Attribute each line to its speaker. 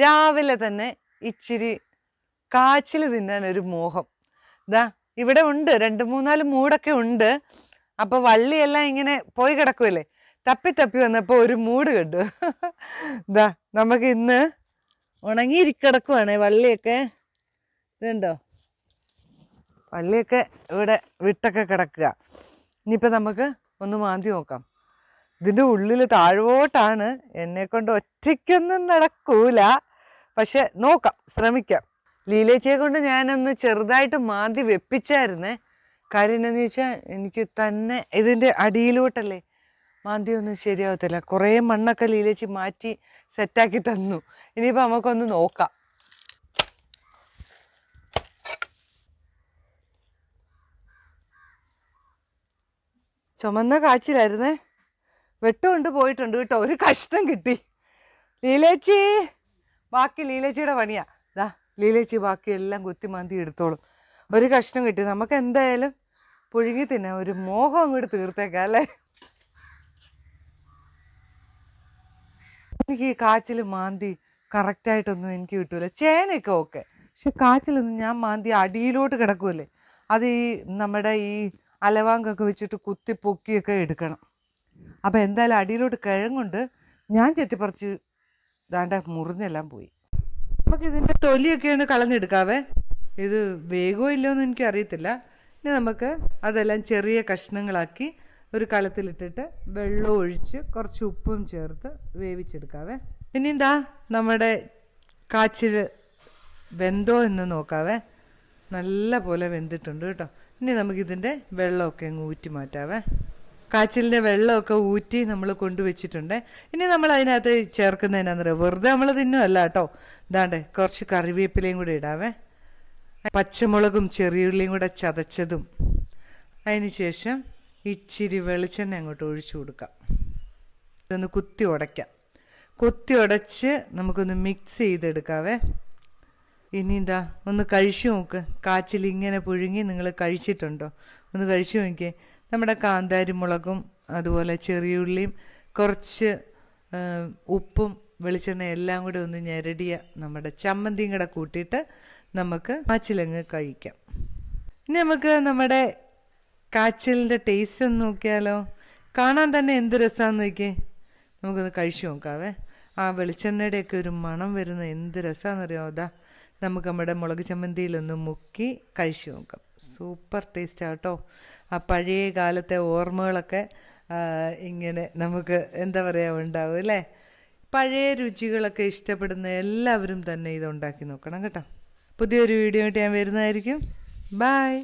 Speaker 1: രാവിലെ തന്നെ ഇച്ചിരി കാച്ചിൽ തിന്നാൻ ഒരു മോഹം. ദാ ഇവിടെ ഉണ്ട്. രണ്ട് മൂന്നാൽ മൂടൊക്കെ ഉണ്ട്. അപ്പൊ വള്ളിയെല്ലാം ഇങ്ങനെ പോയി കിടക്കുമല്ലേ തപ്പി തപ്പി വന്നപ്പോ ഒരു മൂട് കണ്ടു. ദാ നമുക്ക് ഇന്ന് ഉണങ്ങിയിരിക്കിടക്കുവാണേ വള്ളിയൊക്കെ. ഇതുണ്ടോ? വള്ളിയൊക്കെ ഇവിടെ വിട്ടൊക്കെ കിടക്കുക. ഇനിയിപ്പോൾ നമുക്ക് ഒന്ന് മാന്തി നോക്കാം. ഇതിന്റെ ഉള്ളിൽ താഴ്വോട്ടാണ് എന്നെ കൊണ്ട് ഒറ്റയ്ക്കൊന്നും നടക്കൂല. പക്ഷെ നോക്കാം ശ്രമിക്കാം. ലീലേച്ചിയെ കൊണ്ട് ഞാനൊന്ന് ചെറുതായിട്ട് മാന്തി വെപ്പിച്ചായിരുന്നേ. കാര്യം എന്താണെന്ന് ചോദിച്ചാൽ എനിക്ക് തന്നെ ഇതിന്റെ അടിയിലോട്ടല്ലേ മാന്തി ഒന്നും ശരിയാവത്തില്ല. കുറേ മണ്ണൊക്കെ ലീലേച്ചി മാറ്റി സെറ്റാക്കി തന്നു. ഇനിയിപ്പോൾ നമുക്കൊന്ന് നോക്കാം. ചുമന്ന കാച്ചിലായിരുന്നേ? വെട്ടുകൊണ്ട് പോയിട്ടുണ്ട് കേട്ടോ. ഒരു കഷ്ടം കിട്ടി. ലീലേച്ചി ബാക്കി ലീലേച്ചിയുടെ പണിയാ. ദാ ലീലേച്ചി ബാക്കി എല്ലാം കുത്തി മാന്തി എടുത്തോളും. ഒരു കഷ്ടം കിട്ടി. നമുക്ക് എന്തായാലും പുഴുങ്ങി തിന്നാം. ഒരു മോഹം അങ്ങോട്ട് തീർത്തേക്കാം അല്ലേ? എനിക്ക് ഈ കാച്ചിൽ മാന്തി കറക്റ്റായിട്ടൊന്നും എനിക്ക് കിട്ടൂല. ചേനയൊക്കെ ഓക്കെ. പക്ഷെ കാച്ചിലൊന്നും ഞാൻ മാന്തി അടിയിലോട്ട് കിടക്കുമല്ലേ അത് ഈ നമ്മുടെ ഈ അലവാങ്കൊക്കെ വെച്ചിട്ട് കുത്തി പൊക്കിയൊക്കെ എടുക്കണം. അപ്പം എന്തായാലും അടിയിലോട്ട് കിഴങ്ങുണ്ട്. ഞാൻ ചെത്തിപ്പറിച്ച് ദാണ്ട മുറിഞ്ഞെല്ലാം പോയി. നമുക്ക് ഇതിന്റെ തൊലിയൊക്കെ ഒന്ന് കളഞ്ഞെടുക്കാവേ. ഇത് വേഗമോ ഇല്ലയോ എന്ന് എനിക്ക് അറിയത്തില്ല ഇനി നമുക്ക് അതെല്ലാം ചെറിയ കഷ്ണങ്ങളാക്കി ഒരു കലത്തിലിട്ടിട്ട് വെള്ളം ഒഴിച്ച് കുറച്ച് ഉപ്പും ചേർത്ത് വേവിച്ചെടുക്കാവേ. ഇനി എന്താ നമ്മുടെ കാച്ചിൽ വെന്തോ എന്ന് നോക്കാവേ. നല്ല പോലെ വെന്തിട്ടുണ്ട് കേട്ടോ. ഇനി നമുക്കിതിന്റെ വെള്ളമൊക്കെ അങ്ങ് ഊറ്റി മാറ്റാവേ. കാച്ചിലിന്റെ വെള്ളമൊക്കെ ഊറ്റി നമ്മൾ കൊണ്ടുവച്ചിട്ടുണ്ട്. ഇനി നമ്മൾ അതിനകത്ത് ചേർക്കുന്നതിനാന്നറിയോ വെറുതെ നമ്മൾ തിന്നുമല്ല കേട്ടോ. ഇതാണ്ട് കുറച്ച് കറിവേപ്പിലയും കൂടി ഇടാവേ. പച്ചമുളകും ചെറിയുള്ളിയും കൂടെ ചതച്ചതും. ശേഷം ഇച്ചിരി വെളിച്ചെണ്ണ അങ്ങോട്ട് ഒഴിച്ചു കൊടുക്കാം. ഇതൊന്ന് കുത്തി ഉടയ്ക്കാം. കുത്തി ഉടച്ച് നമുക്കൊന്ന് മിക്സ് ചെയ്തെടുക്കാവേ. ഇനി എന്താ? ഒന്ന് കഴിച്ചു നോക്ക്. കാച്ചിൽ ഇങ്ങനെ പുഴുങ്ങി നിങ്ങൾ കഴിച്ചിട്ടുണ്ടോ? ഒന്ന് കഴിച്ചു നോക്കിയേ. നമ്മുടെ കാന്താരി മുളകും അതുപോലെ ചെറിയുള്ളിയും കുറച്ച് ഉപ്പും വെളിച്ചെണ്ണ എല്ലാം കൂടെ ഒന്ന് ഞെരടിയ നമ്മുടെ ചമ്മന്തിയും കൂടെ കൂട്ടിയിട്ട് നമുക്ക് കാച്ചിലങ്ങ് കഴിക്കാം. ഇനി നമുക്ക് നമ്മുടെ കാച്ചിലിന്റെ ടേസ്റ്റ് ഒന്ന് നോക്കിയാലോ? കാണാൻ തന്നെ എന്ത് രസമാണെന്ന് നോക്കിയേ. നമുക്കൊന്ന് കഴിച്ചു നോക്കാവേ. ആ വെളിച്ചെണ്ണയുടെയൊക്കെ ഒരു മണം വരുന്ന എന്ത് രസമാണെന്നറിയാമോ അതാ നമുക്ക് നമ്മുടെ മുളക് ചമ്മന്തിയിലൊന്ന് മുക്കി കഴിച്ചു നോക്കാം. സൂപ്പർ ടേസ്റ്റ് കേട്ടോ ആ പഴയ കാലത്തെ ഓർമ്മകളൊക്കെ ഇങ്ങനെ നമുക്ക് എന്താ പറയുക ഉണ്ടാവും അല്ലേ? പഴയ രുചികളൊക്കെ ഇഷ്ടപ്പെടുന്ന എല്ലാവരും തന്നെ ഇത് ഉണ്ടാക്കി നോക്കണം കേട്ടോ. പുതിയൊരു വീഡിയോ ആയിട്ട് ഞാൻ വരുന്നതായിരിക്കും. ബായ്